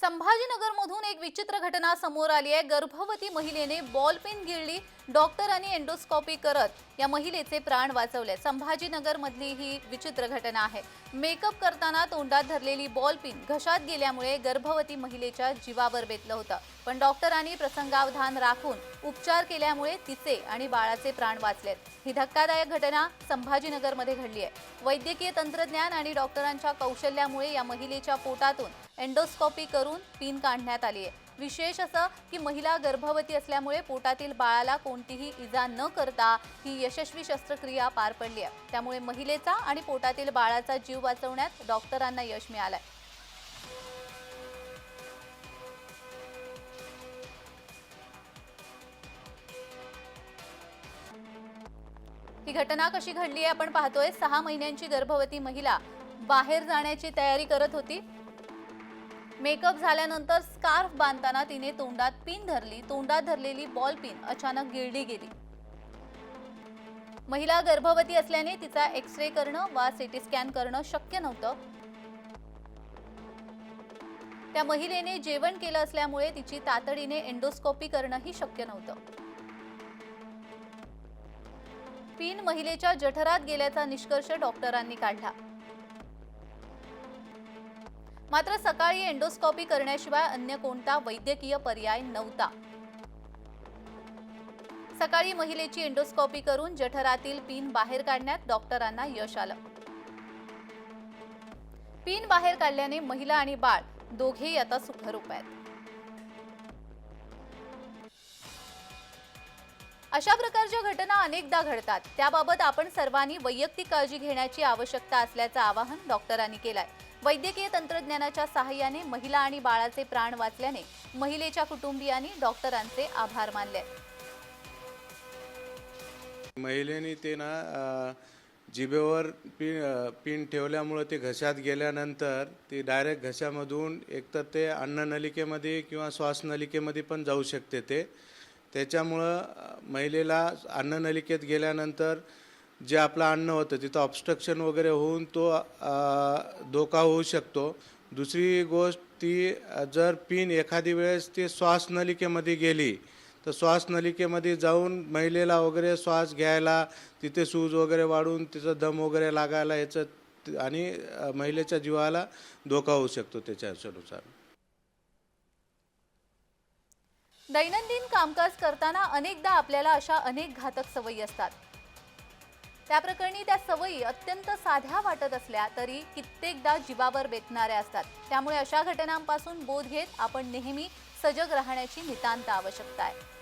संभाजीनगरमधून एक विचित्र घटना समोर आली आहे. गर्भवती महिलेने बॉल पेन गिळली. डॉक्टरांनी एंडोस्कॉपी करत या महिलेचे प्राण वाचवले. संभाजीनगरमधली ही विचित्र घटना आहे. मेकअप करताना तोंडात धरलेली बॉल पिन घशात गेल्यामुळे गर्भवती महिलेच्या जीवावर बेतलं होतं. पण डॉक्टरांनी प्रसंगावधान राखून उपचार केल्यामुळे तिचे आणि बाळाचे प्राण वाचलेत. ही धक्कादायक घटना संभाजीनगरमध्ये घडली आहे. वैद्यकीय तंत्रज्ञान आणि डॉक्टरांच्या कौशल्यामुळे या महिलेच्या पोटातून एंडोस्कॉपी करून पिन काढण्यात आली आहे. विशेष असं की महिला गर्भवती असल्यामुळे पोटातील बाळाला कोणतीही इजा न करता ही यशस्वी शस्त्रक्रिया पार पडली आहे. त्यामुळे महिलेचा आणि पोटातील बाळाचा जीव वाचवण्यात डॉक्टरांना यश मिळालंय. ही घटना कशी घडली आहे आपण पाहतोय. सहा महिन्यांची गर्भवती महिला बाहेर जाण्याची तयारी करत होती. मेकअप झाल्यानंतर स्कार्फ बांधताना तिने तोंडात पिन धरली. तोंडात धरलेली बॉल पिन अचानक गिळली गेली. महिला गर्भवती असल्याने तिचा एक्स रे करणं वा सिटी स्कॅन करणं शक्य नव्हतं. त्या महिलेने जेवण केलं असल्यामुळे तिची तातडीने एंडोस्कोपी करणंही शक्य नव्हतं. पिन महिलेच्या जठरात गेल्याचा निष्कर्ष डॉक्टरांनी काढला. मात्र सकाळी एंडोस्कॉपी करण्याशिवाय अन्य कोणता वैद्यकीय पर्याय नव्हता. सकाळी महिलेची एंडोस्कॉपी करून जठरातील पिन बाहेर काढण्यात डॉक्टरांना यश आलं. पिन बाहेर काढल्याने महिला आणि बाळ दोघेही आता सुखरूप आहेत. अशा प्रकारच्या घटना अनेकदा घडतात. त्याबाबत आपण सर्वांनी वैयक्तिक काळजी घेण्याची आवश्यकता असल्याचं आवाहन डॉक्टरांनी केलंय. वैद्यकीय तंत्रज्ञानाच्या सहाय्याने महिला आणि बाळाचे प्राण वाचल्याने महिलेच्या कुटुंबियांनी डॉक्टरांचे आभार मानले. महिलेने ते ना जिभेवर पिन पिन ठेवल्यामुळं ते घशात गेल्यानंतर ती डायरेक्ट घशामधून एकतर ते अन्ननलिकेमध्ये किंवा श्वासनलिकेमध्ये पण जाऊ शकते ते. त्याच्यामुळं महिलेला अन्ननलिकेत गेल्यानंतर जे आपलं अन्न होतं तिथं ऑब्स्ट्रक्शन वगैरे होऊन तो धोका होऊ शकतो. दुसरी गोष्ट ती जर पिन एखादी वेळेस ती श्वासनलिकेमध्ये गेली तर श्वासनलिकेमध्ये जाऊन महिलेला वगैरे श्वास घ्यायला तिथे सूज वगैरे वाढून तिचं दम वगैरे लागायला याचं आणि महिलेच्या जीवाला धोका होऊ शकतो त्याच्यानुसार दैनंदिन कामकाज करताना अनेकदा आपल्याला अशा अनेक घातक सवयी असतात. त्या प्रकरणी त्या सवयी अत्यंत साध्या वाटत असल्या तरी कित्येकदा जीवावर बेतणाऱ्या असतात. त्यामुळे अशा घटनांपासून बोध घेत आपण नेहमी सजग राहण्याची नितांत आवश्यकता आहे.